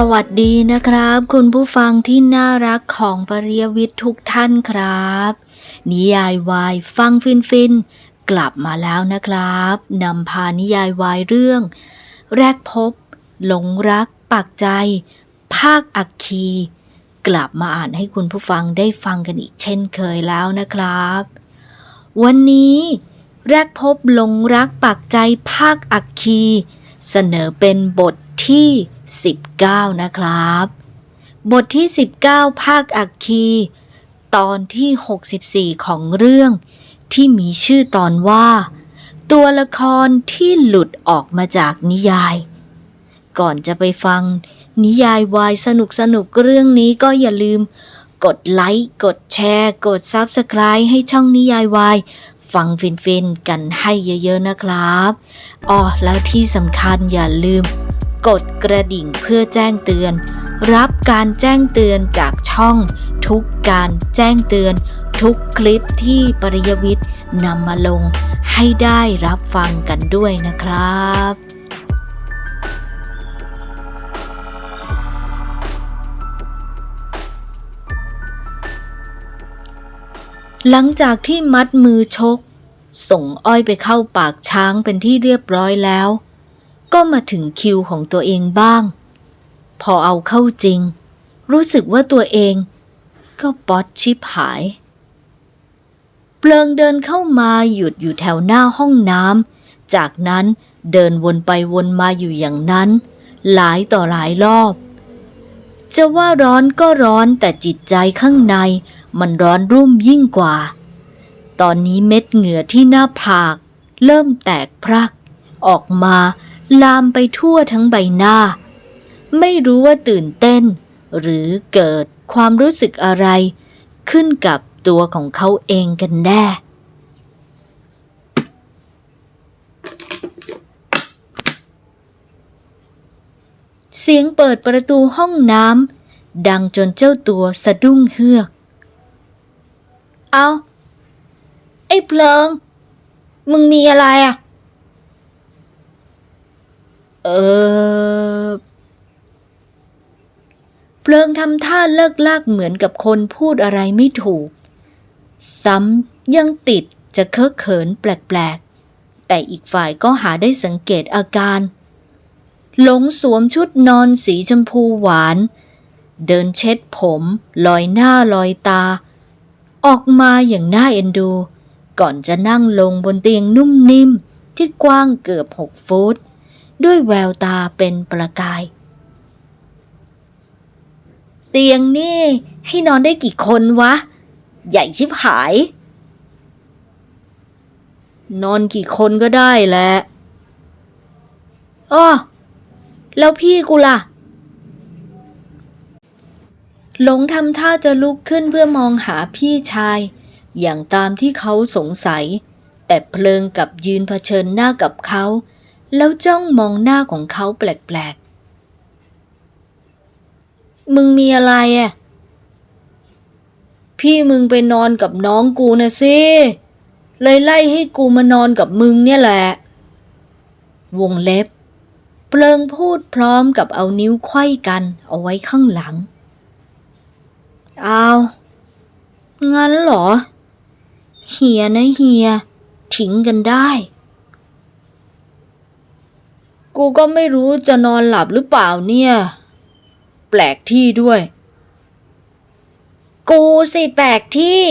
สวัสดีนะครับ คุณผู้ฟังที่น่ารักของปริยวิทย์ทุกท่านครับ นิยายวายฟังฟินฟินๆกลับมาแล้วนะครับนำพานิยายวายเรื่อง แรกพบ หลงรักปักใจ ภาคอักคี กลับมาอ่านให้คุณผู้ฟังได้ฟังกันอีกเช่นเคยแล้วนะครับ วันนี้ แรกพบหลงรักปักใจภาคอักคี เสนอเป็นบทที่ 19 นะครับ บทที่ 19 ภาคอักคี ตอนที่ 64 ของเรื่อง ที่มีชื่อตอนว่า ตัวละครที่หลุดออกมาจากนิยาย ก่อนจะไปฟัง นิยายวายสนุกสนุกเรื่องนี้ก็อย่าลืม กดไลค์ กดแชร์ กด Subscribe ให้ช่องนิยายวายฟังฟินๆ กันให้เยอะๆนะครับ อ๋อ แล้วที่สำคัญอย่าลืม กดกระดิ่งเพื่อแจ้งเตือน รับการแจ้งเตือนจากช่อง ทุกการแจ้งเตือน ทุกคลิปที่ปริยวิทย์นำมาลง ให้ได้รับฟังกันด้วยนะครับหลังจากที่มัดมือชก ส่งอ้อยไปเข้าปากช้างเป็นที่เรียบร้อยแล้ว ก็มาถึงคิวของตัวเองบ้าง พอเอาเข้าจริง รู้สึกว่าตัวเอง ก็ป๊อตชิบหาย เปลิงเดินเข้ามาหยุดอยู่แถวหน้าห้องน้ำจากนั้นเดินวนไปวนมาอยู่อย่างนั้น หลายต่อหลายรอบ จะว่าร้อนก็ร้อนแต่จิตใจข้างในมันร้อนรุ่มยิ่งกว่า ตอนนี้เม็ดเหงื่อที่หน้าผาก เริ่มแตกพรัก ออกมา ลามไปทั่วทั้งใบหน้า ไม่รู้ว่าตื่นเต้น หรือเกิดความรู้สึกอะไร ขึ้นกับตัวของเขาเองกันแน่เสียงเปิดประตูห้องน้ำดังจนเจ้าตัวสะดุ้งเฮือก เอา ไอ้เพลิง มึงมีอะไรอะ เออเพลิงทำท่าเลิกลากเหมือนกับคนพูดอะไรไม่ถูก ซ้ำยังติดจะเคอะเขินแปลกๆ แต่อีกฝ่ายก็หาได้สังเกตอาการ หลงสวมชุดนอนสีชมพูหวาน เดินเช็ดผม ลอยหน้าลอยตา ออกมาอย่างน่าเอ็นดู ก่อนจะนั่งลงบนเตียงนุ่มนิ่มที่กว้างเกือบหกฟุต ด้วยแววตาเป็นประกาย เตียงนี่ให้นอนได้กี่คนวะ ใหญ่ชิบหาย นอนกี่คนก็ได้แหละอ้อแล้วพี่กูล่ะ หลงทำท่าจะลุกขึ้นเพื่อมองหาพี่ชาย อย่างตามที่เขาสงสัย แต่เพลิงกับยืนเผชิญหน้ากับเขา แล้วจ้องมองหน้าของเขาแปลกๆ มึงมีอะไรอะ พี่มึงไปนอนกับน้องกูนะสิเลยไล่ให้กูมานอนกับมึงเนี่ยแหละ วงเล็บ เปลิงพูดพร้อมกับเอานิ้วไขว้กันเอาไว้ข้างหลัง เอางั้นเหรอ เฮียนะเฮีย ทิ้งกันได้ กูก็ไม่รู้จะนอนหลับหรือเปล่าเนี่ย แปลกที่ด้วย กูสิแปลกที่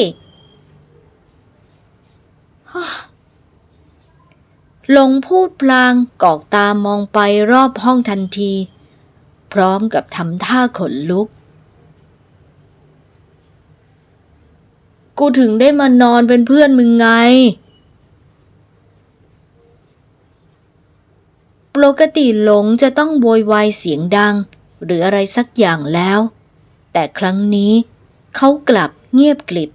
หลงพูดพลางกอกตามองไปรอบห้องทันที พร้อมกับทำท่าขนลุก กูถึงได้มานอนเป็นเพื่อนมึงไง ปกติหลงจะต้องโวยวายเสียงดัง หรืออะไรสักอย่างแล้ว แต่ครั้งนี้เขากลับเงียบกลิบ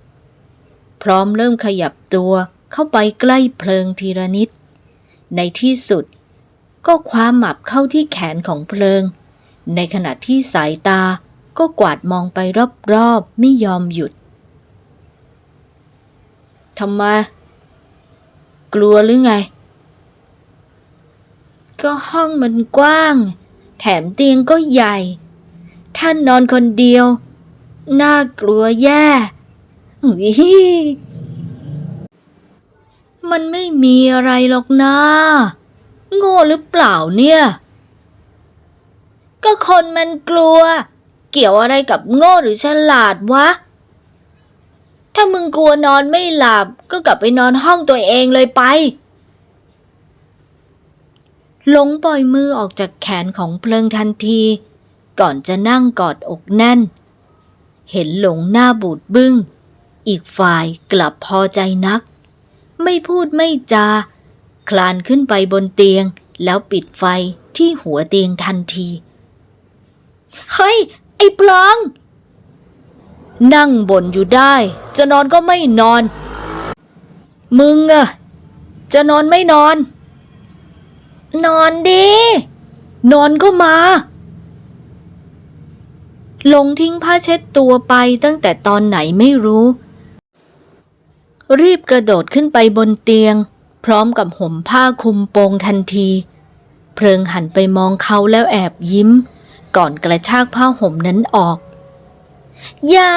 พร้อมเริ่มขยับตัวเข้าไปใกล้เพลิงทีละนิด ในที่สุด ก็คว้าหมับเข้าที่แขนของเพลิง ในขณะที่สายตาก็กวาดมองไปรอบๆไม่ยอมหยุดทำไมกลัวหรือไง ก็ห้องมันกว้าง แถมเตียงก็ใหญ่ ท่านนอนคนเดียว น่ากลัวแย่อุ๊ยมันไม่มีอะไรหรอกนะ โง่หรือเปล่าเนี่ย ก็คนมันกลัว เกี่ยวอะไรกับโง่หรือฉลาดวะ ถ้ามึงกลัวนอนไม่หลับก็กลับไปนอนห้องตัวเองเลยไป หลงปล่อยมือออกจากแขนของเพลิงทันที ก่อนจะนั่งกอดอกแน่น เห็นหลงหน้าบูดบึ้ง อีกฝ่ายกลับพอใจนัก ไม่พูดไม่จา คลานขึ้นไปบนเตียงแล้วปิดไฟที่หัวเตียงทันที เฮ้ย ไอ้ปลอง นั่งบ่นอยู่ได้ จะนอนก็ไม่นอน มึงอะจะนอนไม่นอน นอนดินอนก็มาลงทิ้งผ้าเช็ดตัวไปตั้งแต่ตอนไหนไม่รู้ รีบกระโดดขึ้นไปบนเตียง พร้อมกับห่มผ้าคลุมโปงทันที เพลิงหันไปมองเขาแล้วแอบยิ้ม ก่อนกระชากผ้าห่มนั้นออก อย่า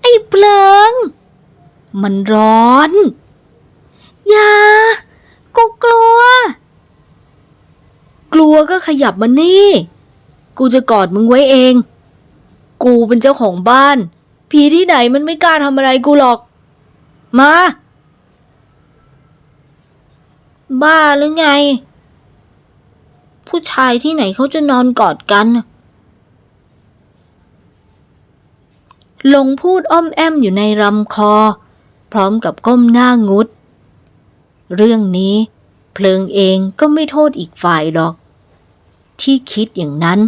ไอ้เพลิง มันร้อน อย่า กูกลัว กลัวก็ขยับมานี่ กูจะกอดมึงไว้เอง กูเป็นเจ้าของบ้าน ผีที่ไหนมันไม่กล้าทำอะไรกูหรอก มา บ้าหรือไง ผู้ชายที่ไหนเขาจะนอนกอดกันลงพูดอ้อมแอมอยู่ในลำคอ พร้อมกับก้มหน้างุด เรื่องนี้เพลิงเองก็ไม่โทษอีกฝ่ายหรอก ที่คิดอย่างนั้น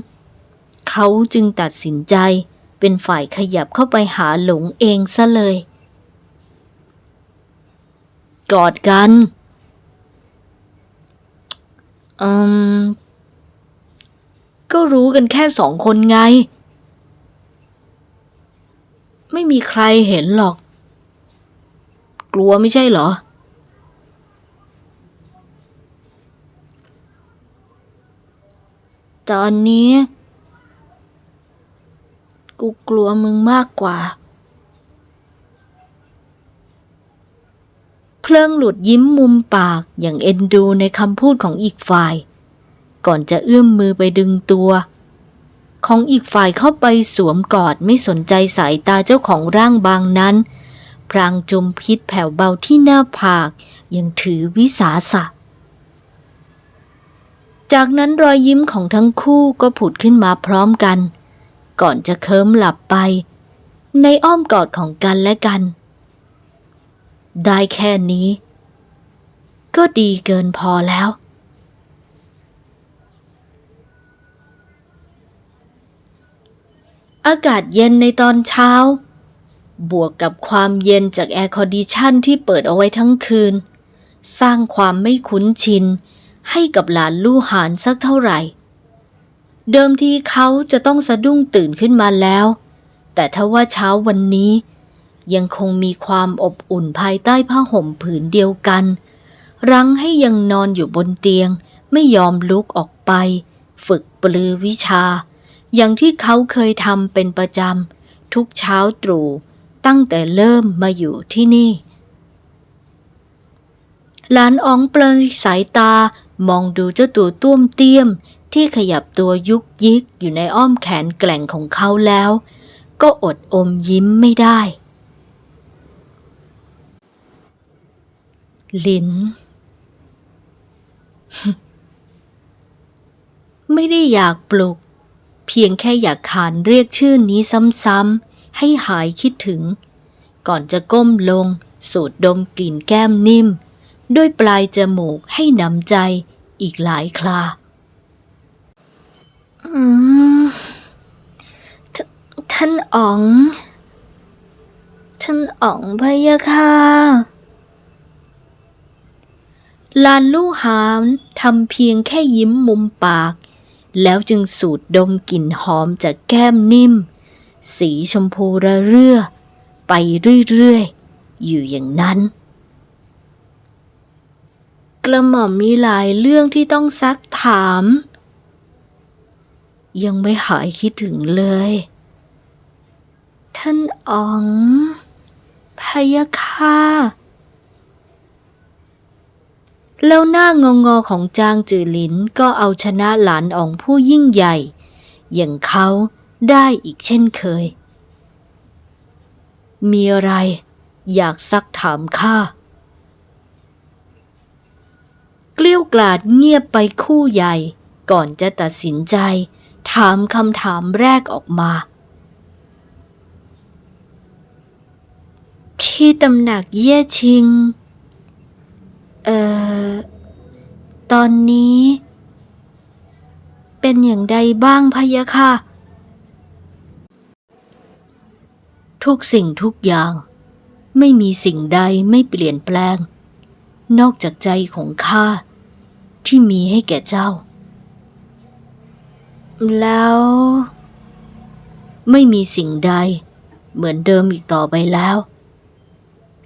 เขาจึงตัดสินใจเป็นฝ่ายขยับเข้าไปหาหลงเองซะเลย กอดกันอืมก็รู้กันแค่สองคนไง ไม่มีใครเห็นหรอก กลัวไม่ใช่เหรอ ตอนนี้ กูกลัวมึงมากกว่า เพลิงหลุดยิ้มมุมปากอย่างเอ็นดูในคำพูดของอีกฝ่าย ก่อนจะเอื้อมมือไปดึงตัว ของอีกฝ่ายเข้าไปสวมกอดไม่สนใจสายตาเจ้าของร่างบางนั้น พรางจมพิษแผ่วเบาที่หน้าผากยังถือวิสาสะ จากนั้นรอยยิ้มของทั้งคู่ก็ผุดขึ้นมาพร้อมกัน ก่อนจะเคิมหลับไป ในอ้อมกอดของกันและกัน ได้แค่นี้ ก็ดีเกินพอแล้ว อากาศเย็นในตอนเช้า บวกกับความเย็นจากแอร์คอนดิชันที่เปิดเอาไว้ทั้งคืน สร้างความไม่คุ้นชิน ให้กับหลานลู่หานสักเท่าไหร่ เดิมทีเขาจะต้องสะดุ้งตื่นขึ้นมาแล้ว แต่ถ้าว่าเช้าวันนี้ ยังคงมีความอบอุ่นภายใต้ผ้าห่มผืนเดียวกัน รั้งให้ยังนอนอยู่บนเตียงไม่ยอมลุกออกไป ฝึกปลือวิชา อย่างที่เขาเคยทำเป็นประจำทุกเช้าตรู่ตั้งแต่เริ่มมาอยู่ที่นี่หลานอ๋องเปลยสายตา มองดูเจ้าตัวต้วมเตี้ยม ที่ขยับตัวยุกยิกอยู่ในอ้อมแขนแกล่งของเขาแล้ว ก็อดอมยิ้มไม่ได้ ลิน ไม่ได้อยากปลุก เพียงแค่อยากขานเรียกชื่อนี้ซ้ำๆ ให้หายคิดถึง ก่อนจะก้มลง สูดดมกลิ่นแก้มนิ่ม ด้วยปลายจมูกให้หนำใจอีกหลายคลา อืมทท่านอ๋อง ท่านอ๋องพะยะค่ะลานลู่หามทำเพียงแค่ยิ้มมุมปาก แล้วจึงสูดดมกลิ่นหอมจากแก้มนิ่ม สีชมพูระเรื่อ ไปเรื่อยๆ อยู่อย่างนั้น กระหม่อมมีหลายเรื่องที่ต้องซักถาม ยังไม่หายคิดถึงเลย ท่านอ๋องพะยะค่ะแล้วหน้างองอของจางจือหลินก็เอาชนะหลานอ๋องผู้ยิ่งใหญ่ อย่างเขาได้อีกเช่นเคย มีอะไรอยากซักถามข้า เกลี้ยวกล่อดเงียบไปคู่ใหญ่ ก่อนจะตัดสินใจ ถามคำถามแรกออกมา ที่ตำหนักเย่ชิง เอ่อ ตอนนี้ เป็นอย่างใดบ้างพะยะค่ะ ทุกสิ่งทุกอย่าง ไม่มีสิ่งใดไม่เปลี่ยนแปลง นอกจากใจของข้าที่มีให้แก่เจ้า แล้ว ไม่มีสิ่งใด เหมือนเดิมอีกต่อไปแล้ว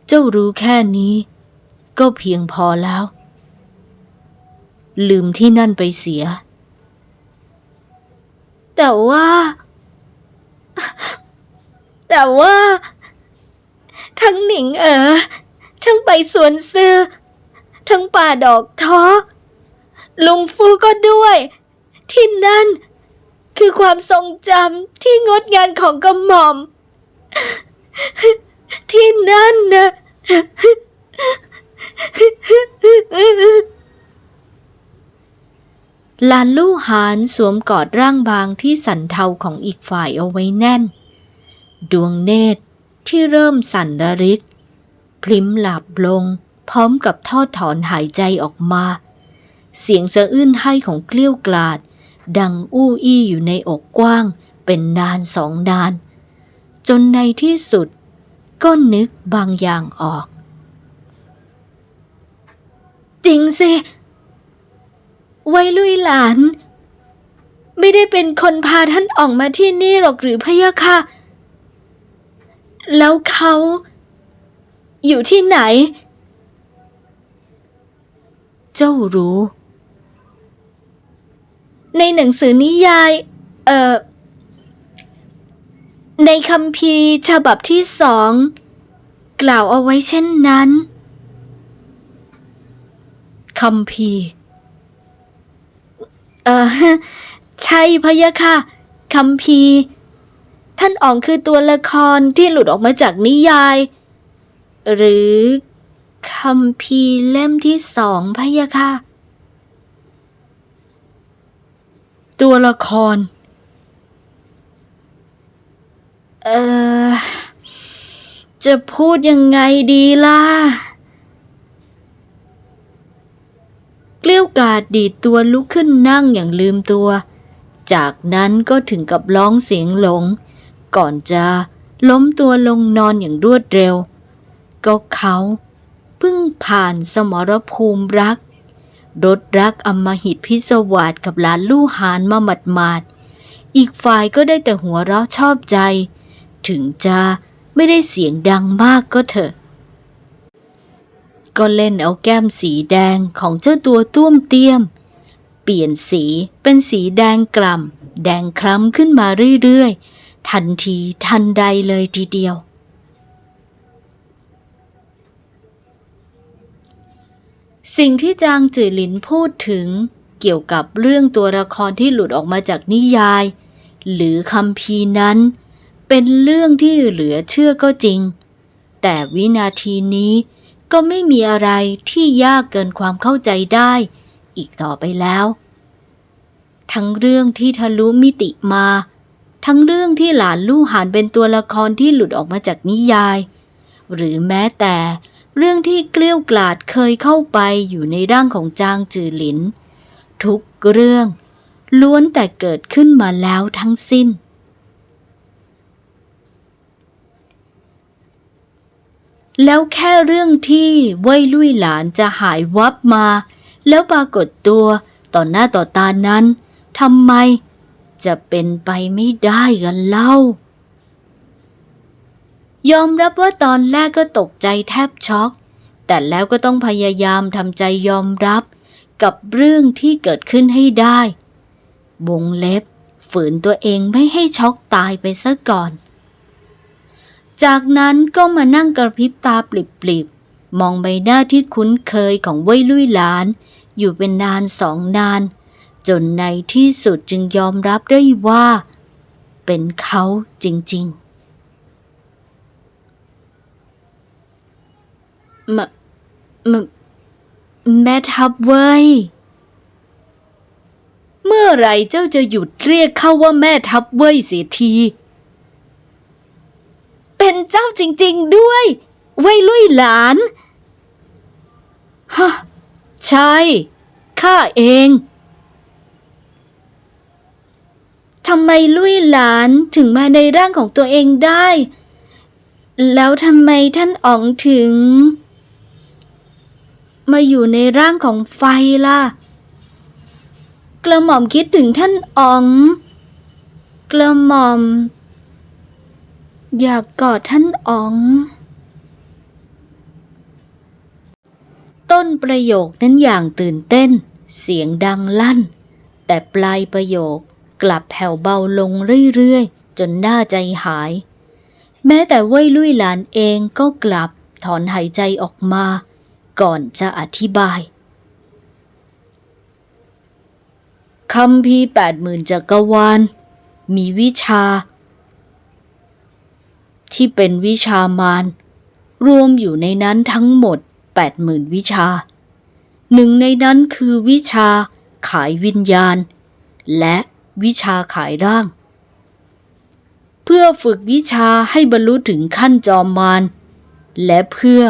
เจ้ารู้แค่นี้ ก็เพียงพอแล้ว ลืมที่นั่นไปเสีย แต่ว่า แต่ว่า ทั้งหนิงเอ๋อทั้งไปสวนซื้อ ทั้งป่าดอกท้อ ลุงฟูก็ด้วย ที่นั่น คือความทรงจำที่งดงามของกระหม่อม ที่นั่นนะลานลู่หานสวมกอดร่างบางที่สันเทาของอีกฝ่ายเอาไว้แน่น ดวงเนตรที่เริ่มสั่นระริก พลิ้มหลับลง พร้อมกับทอดถอนหายใจออกมา เสียงสะอื้นให้ของเกลี้ยวกลาด ดังอู้อี้อยู่ในอกกว้าง เป็นนานสองนาน จนในที่สุด ก็นึกบางอย่างออก จริงสิไว้ลุยหลาน ไม่ได้เป็นคนพาท่านออกมาที่นี่หรอกหรือพะยะค่ะ แล้วเขา อยู่ที่ไหน เจ้ารู้ ในหนังสือนิยาย เอ่อ ในคำพีฉบับที่สอง กล่าวเอาไว้เช่นนั้นคำพีเอ่อ ใช่พะยะค่ะคำพีท่านอ๋องคือตัวละครที่หลุดออกมาจากนิยาย หรือ คำพีร์เล่มที่สองพะยะค่ะ ตัวละคร เอ่อจะพูดยังไงดีล่ะ เกลี้ยวกล่อดดีดตัวลุกขึ้นนั่งอย่างลืมตัว จากนั้นก็ถึงกับร้องเสียงหลง ก่อนจะล้มตัวลงนอนอย่างรวดเร็ว ก็เขา เพิ่งผ่านสมรภูมิรัก รถรักอมหิตพิศวาสกับหลานลู่หานมาหมัดมาดอีกฝ่ายก็ได้แต่หัวเราะชอบใจ ถึงจะไม่ได้เสียงดังมากก็เถอะ ก็เล่นเอาแก้มสีแดงของเจ้าตัวต้วมเตี้ยม เปลี่ยนสีเป็นสีแดงกล่ำแดงคล้ำขึ้นมาเรื่อยๆ ทันทีทันใดเลยทีเดียว สิ่งที่จางจือหลินพูดถึงเกี่ยวกับเรื่องตัวละครที่หลุดออกมาจากนิยาย หรือคำพีนั้น เป็นเรื่องที่เหลือเชื่อก็จริง แต่วินาทีนี้ก็ไม่มีอะไรที่ยากเกินความเข้าใจได้ อีกต่อไปแล้ว ทั้งเรื่องที่ทะลุมิติมา ทั้งเรื่องที่หลานลู่หานเป็นตัวละครที่หลุดออกมาจากนิยาย หรือแม้แต่ เรื่องที่เกลี้ยวกลาดเคยเข้าไปอยู่ในร่างของจางจือหลิน ทุกเรื่อง ล้วนแต่เกิดขึ้นมาแล้วทั้งสิ้น แล้วแค่เรื่องที่เว่ยลุยหลานจะหายวับมา แล้วปรากฏตัวต่อหน้าต่อตานั้นทำไมจะเป็นไปไม่ได้กันเล่า ยอมรับว่าตอนแรกก็ตกใจแทบช็อก แต่แล้วก็ต้องพยายามทำใจยอมรับกับเรื่องที่เกิดขึ้นให้ได้วงเล็บ ฝืนตัวเองไม่ให้ช็อกตายไปซะก่อน จากนั้นก็มานั่งกระพริบตาปลิบๆ มองใบหน้าที่คุ้นเคยของเว้ยลุยหลาน อยู่เป็นนานสองนาน จนในที่สุดจึงยอมรับได้ว่า เป็นเขาจริงๆ มมแม่ทับเว้ย เมื่อไรเจ้าจะหยุดเรียกเขาว่าแม่ทับเว้ยเสียที เป็นเจ้าจริง ๆด้วยเว้ยลุยหลานฮะใช่ ข้าเอง ทำไมลุยหลานถึงมาในร่างของตัวเองได้ แล้วทำไมท่านอ๋องถึง มาอยู่ในร่างของไฟล่ะ กระหม่อมคิดถึงท่านอ๋อง กระหม่อม อยากกอดท่านอ๋อง ต้นประโยคนั้นอย่างตื่นเต้น เสียงดังลั่น แต่ปลายประโยคกลับแผ่วเบาลงเรื่อยๆ จนหน่าใจหาย แม้แต่เว้ยลุยหลานเองก็กลับถอนหายใจออกมา ก่อนจะอธิบายคำพีแปดหมื่นจักรวาล มีวิชา ที่เป็นวิชามารรวมอยู่ในนั้นทั้งหมดแปดหมื่นวิชา หนึ่งในนั้นคือวิชาขายวิญญาณ และวิชาขายร่าง เพื่อฝึกวิชาให้บรรลุถึงขั้นจอมมารและเพื่อ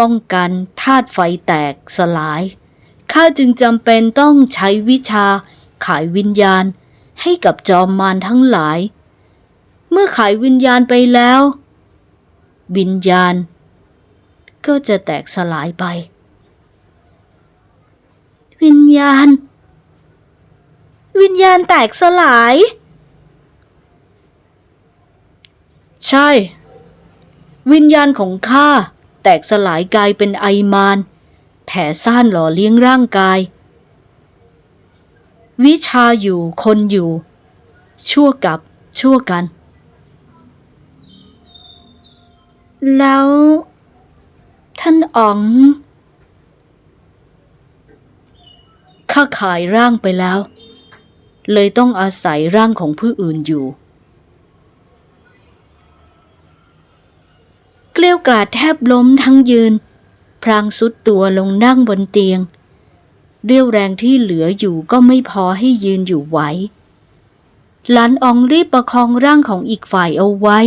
ป้องกันธาตุไฟแตกสลาย ข้าจึงจำเป็นต้องใช้วิชาขายวิญญาณให้กับจอมมารทั้งหลาย เมื่อขายวิญญาณไปแล้ว วิญญาณ ก็จะแตกสลายไป วิญญาณ วิญญาณแตกสลาย ใช่ วิญญาณของข้า แตกสลายกลายเป็นไอมารแผ่ซ่านหล่อเลี้ยงร่างกาย วิชาอยู่คนอยู่ ชั่วกับชั่วกัน แล้ว ท่านอ๋องข้าขายร่างไปแล้ว เลยต้องอาศัยร่างของผู้อื่นอยู่ เกลี้ยวกล่อดแทบล้มทั้งยืน พรางสุดตัวลงนั่งบนเตียง เรี่ยวแรงที่เหลืออยู่ก็ไม่พอให้ยืนอยู่ไหวหลานอองรีบประคองร่างของอีกฝ่ายเอาไว้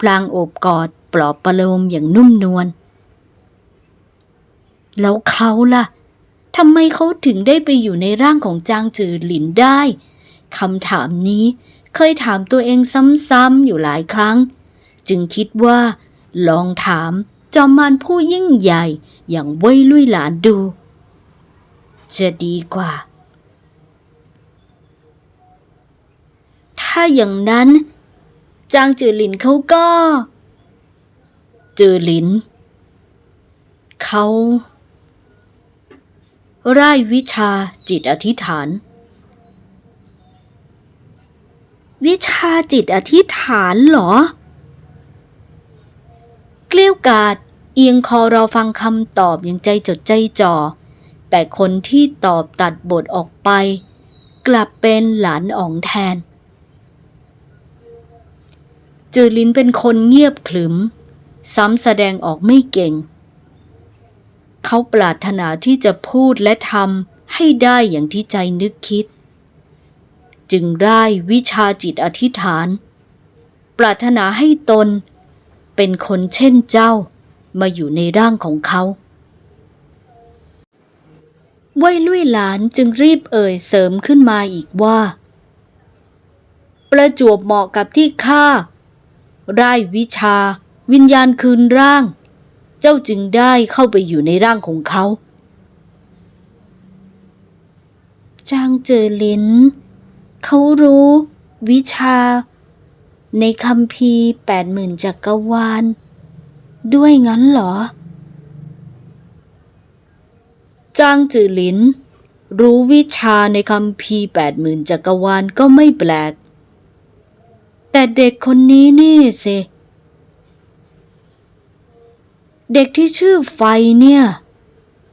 พลางโอบกอดปลอบประโลมอย่างนุ่มนวลแล้วเขาล่ะทำไมเขาถึงได้ไปอยู่ในร่างของจางจือหลินได้คำถามนี้เคยถามตัวเองซ้ำๆอยู่หลายครั้ง จึงคิดว่า ลองถาม จอมมารผู้ยิ่งใหญ่อย่างเว่ยลุยหลานดู จะดีกว่า ถ้าอย่างนั้น จางจือหลินเขาก็ จือหลิน เขาร่ายวิชาจิตอธิษฐาน วิชาจิตอธิษฐานเหรอ เกลี้ยวกาดเอียงคอรอฟังคำตอบอย่างใจจดใจจ่อ แต่คนที่ตอบตัดบทออกไป กลับเป็นหลานอ๋องแทน จือลินเป็นคนเงียบขรึม ซ้ำแสดงออกไม่เก่ง เขาปรารถนาที่จะพูดและทำให้ได้อย่างที่ใจนึกคิด จึงได้วิชาจิตอธิษฐาน ปรารถนาให้ตน เป็นคนเช่นเจ้า มาอยู่ในร่างของเขาว่ยลุยหลานจึงรีบเอ่ยเสริมขึ้นมาอีกว่า ประจวบเหมาะกับที่ข้าได้วิชา วิญญาณคืนร่าง เจ้าจึงได้เข้าไปอยู่ในร่างของเขา จางเจอลินเขารู้ วิชา ในคำพีแปดหมื่นจักรวาล ด้วยงั้นเหรอ จางจือหลิน รู้วิชาในคำพีแปดหมื่นจักรวาลก็ไม่แปลก แต่เด็กคนนี้นี่สิ เด็กที่ชื่อไฟเนี่ย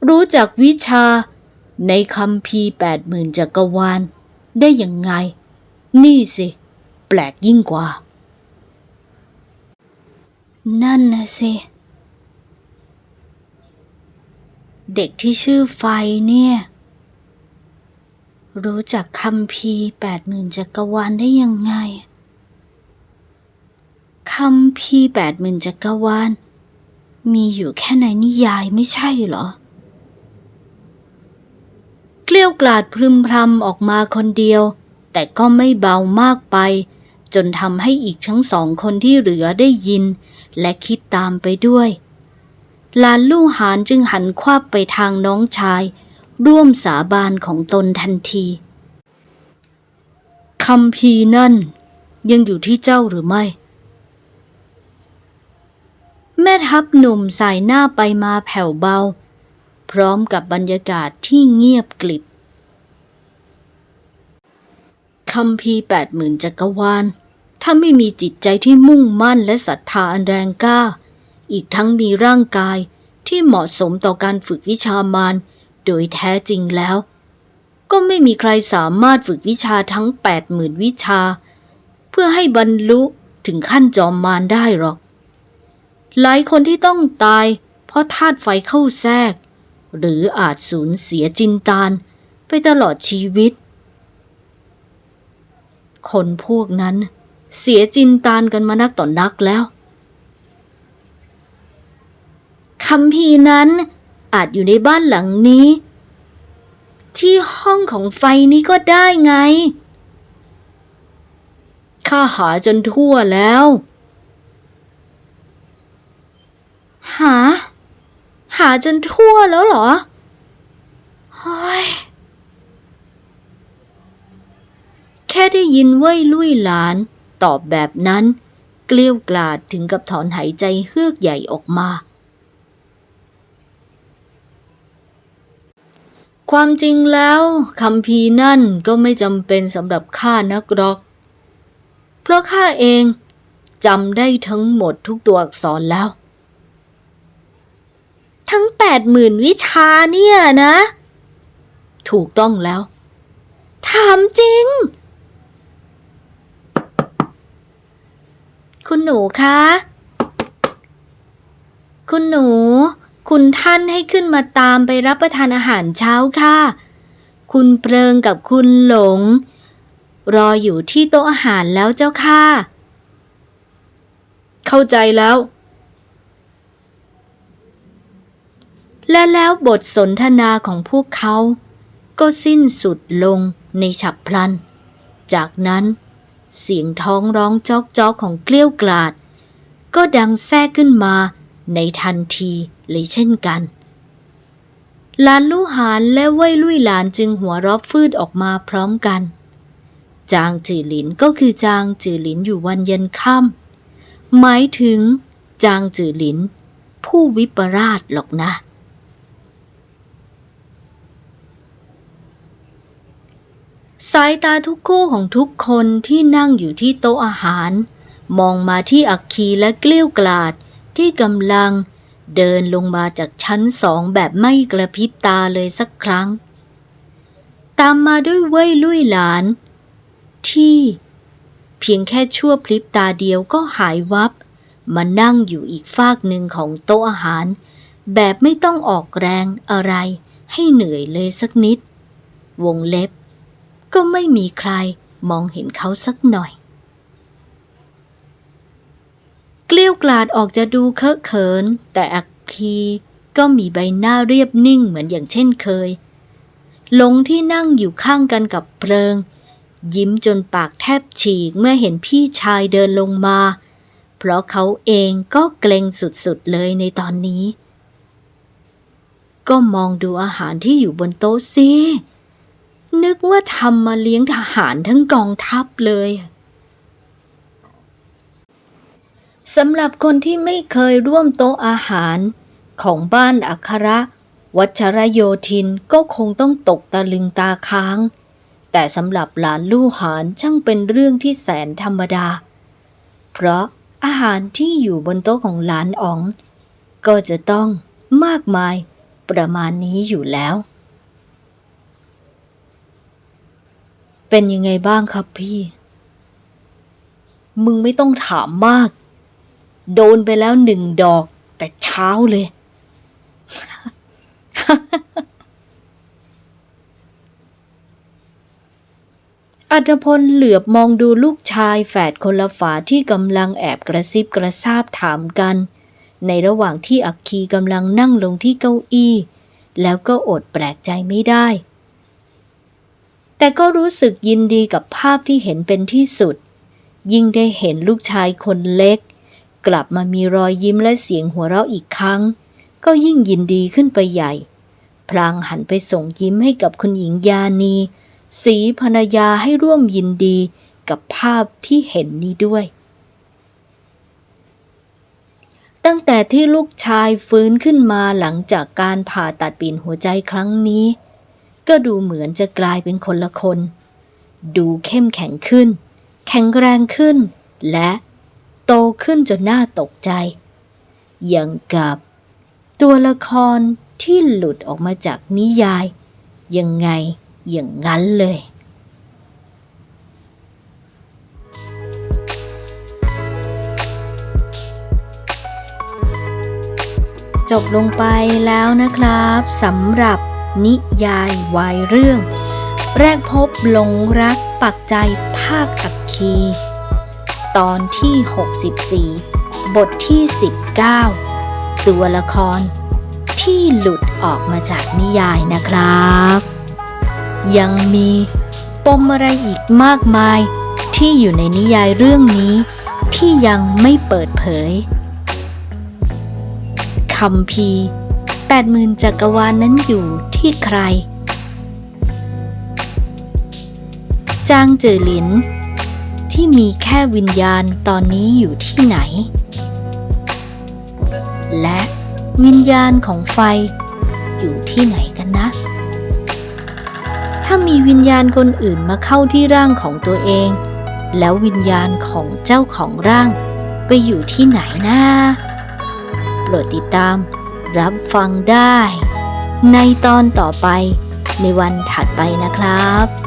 รู้จักวิชาในคำพีแปดหมื่นจักรวาลได้ยังไง นี่สิ แปลกยิ่งกว่า นั่นนะสิ เด็กที่ชื่อไฟเนี่ย รู้จักคำพีแปดหมื่นจักรวาลได้ยังไงคำพีแปดหมื่นจักรวาล มีอยู่แค่ในนิยายไม่ใช่เหรอ เกลี้ยวกลาดพรึมพรำออกมาคนเดียว แต่ก็ไม่เบามากไป จนทำให้อีกทั้งสองคนที่เหลือได้ยิน และคิดตามไปด้วยลานลู่หานจึงหันควับไปทางน้องชาย ร่วมสาบานของตนทันทีคำพีนั่น ยังอยู่ที่เจ้าหรือไม่ แม่ทัพหนุ่มสายหน้าไปมาแผ่วเบา พร้อมกับบรรยากาศที่เงียบกลิบ คำพีแปดหมื่นจักรวาล ถ้าไม่มีจิตใจที่มุ่งมั่นและศรัทธาอันแรงกล้า อีกทั้งมีร่างกายที่เหมาะสมต่อการฝึกวิชามารโดยแท้จริงแล้ว ก็ไม่มีใครสามารถฝึกวิชาทั้งแปดหมื่นวิชา เพื่อให้บรรลุถึงขั้นจอมมารได้หรอก หลายคนที่ต้องตาย เพราะธาตุไฟเข้าแทรก หรืออาจสูญเสียจินตานไปตลอดชีวิต คนพวกนั้น เสียจินตานกันมานักต่อนนักแล้วคำพีนั้นอาจอยู่ในบ้านหลังนี้ ที่ห้องของไฟนี้ก็ได้ไง ข้าหาจนทั่วแล้ว หา หาจนทั่วแล้วเหรอ เฮ้ย แค่ได้ยินเว้ยลุยหลาน ตอบแบบนั้น เกลี้ยวกลาดถึงกับถอนหายใจเฮือกใหญ่ออกมา ความจริงแล้วคำพีนั่นก็ไม่จำเป็นสำหรับข้านักหรอก เพราะข้าเองจำได้ทั้งหมดทุกตัวอักษรแล้ว ทั้งแปดหมื่นวิชาเนี่ยนะ ถูกต้องแล้ว ถามจริง คุณหนูคะ คุณหนู คุณท่านให้ขึ้นมาตามไปรับประทานอาหารเช้าค่ะ คุณเปริงกับคุณหลง รออยู่ที่โต๊ะอาหารแล้วเจ้าค่ะ เข้าใจแล้ว และแล้วบทสนทนาของพวกเขา ก็สิ้นสุดลงในฉับพลัน จากนั้น เสียงท้องร้องจอกจอกของเกลี้ยวกลาด ก็ดังแทรกขึ้นมาในทันทีเลยเช่นกันหลานลู่หานและเว่ยลุยหลานจึงหัวรอบฟืดออกมาพร้อมกัน จางจือหลินก็คือจางจือหลินอยู่วันเย็นค่ำหมายถึงจางจือหลิน ผู้วิปราชหรอกนะ สายตาทุกคู่ของทุกคนที่นั่งอยู่ที่โต๊ะอาหาร มองมาที่อักคีและเกลี้ยวกลาดที่กำลังเดินลงมาจากชั้นสองแบบไม่กระพริบตาเลยสักครั้ง ตามมาด้วยเว่ยลุยหลาน ที่ เพียงแค่ชั่วพลิบตาเดียวก็หายวับ มานั่งอยู่อีกฟากหนึ่งของโต๊ะอาหาร แบบไม่ต้องออกแรงอะไร ให้เหนื่อยเลยสักนิด วงเล็บ ก็ไม่มีใครมองเห็นเขาสักหน่อย เกลี้ยวกลาดออกจะดูเคอะเขิน แต่อักคีก็มีใบหน้าเรียบนิ่งเหมือนอย่างเช่นเคย หลงที่นั่งอยู่ข้างกันกับเพลิง ยิ้มจนปากแทบฉีกเมื่อเห็นพี่ชายเดินลงมา เพราะเขาเองก็เกรงสุดๆเลยในตอนนี้ ก็มองดูอาหารที่อยู่บนโต๊ะสิ นึกว่าทำมาเลี้ยงทหารทั้งกองทัพเลยสำหรับคนที่ไม่เคยร่วมโต๊ะอาหารของบ้านอัคระวัชรโยธินก็คงต้องตกตะลึงตาค้าง แต่สำหรับหลานลู่หานช่างเป็นเรื่องที่แสนธรรมดา เพราะอาหารที่อยู่บนโต๊ะของหลานอ๋อง ก็จะต้องมากมายประมาณนี้อยู่แล้ว เป็นยังไงบ้างครับพี่ มึงไม่ต้องถามมาก โดนไปแล้วหนึ่งดอก แต่เช้าเลย อัธพลเหลือบมองดูลูกชายแฝดคนละฝาที่กำลังแอบกระซิบกระซาบถามกัน ในระหว่างที่อักคีกำลังนั่งลงที่เก้าอี้ แล้วก็อดแปลกใจไม่ได้ แต่ก็รู้สึกยินดีกับภาพที่เห็นเป็นที่สุด ยิ่งได้เห็นลูกชายคนเล็ก กลับมามีรอยยิ้มและเสียงหัวเราะอีกครั้ง ก็ยิ่งยินดีขึ้นไปใหญ่ พลางหันไปส่งยิ้มให้กับคุณหญิงยานี สีภรรยาให้ร่วมยินดีกับภาพที่เห็นนี้ด้วย ตั้งแต่ที่ลูกชายฟื้นขึ้นมาหลังจากการผ่าตัดปีนหัวใจครั้งนี้ ก็ดูเหมือนจะกลายเป็นคนละคน ดูเข้มแข็งขึ้น แข็งแรงขึ้น และโตขึ้นจนน่าตกใจ อย่างกับตัวละครที่หลุดออกมาจากนิยาย ยังไงอย่างนั้นเลยจบลงไปแล้วนะครับสำหรับ นิยายวายเรื่อง แรกพบหลงรักปักใจภาคอักคี ตอนที่ 64 บทที่ 19 ตัวละคร ที่หลุดออกมาจากนิยายนะครับ ยังมีปมอะไรอีกมากมาย ที่อยู่ในนิยายเรื่องนี้ ที่ยังไม่เปิดเผยคำพี แปดหมื่นจักรวาลนนั้นอยู่ที่ใคร จางเจอหลิน ที่มีแค่วิญญาณตอนนี้อยู่ที่ไหน และวิญญาณของไฟอยู่ที่ไหนกันนะ ถ้ามีวิญญาณคนอื่นมาเข้าที่ร่างของตัวเอง แล้ววิญญาณของเจ้าของร่างไปอยู่ที่ไหนนะโปรดติดตาม รับฟังได้ ในตอนต่อไปในวันถัดไปนะครับ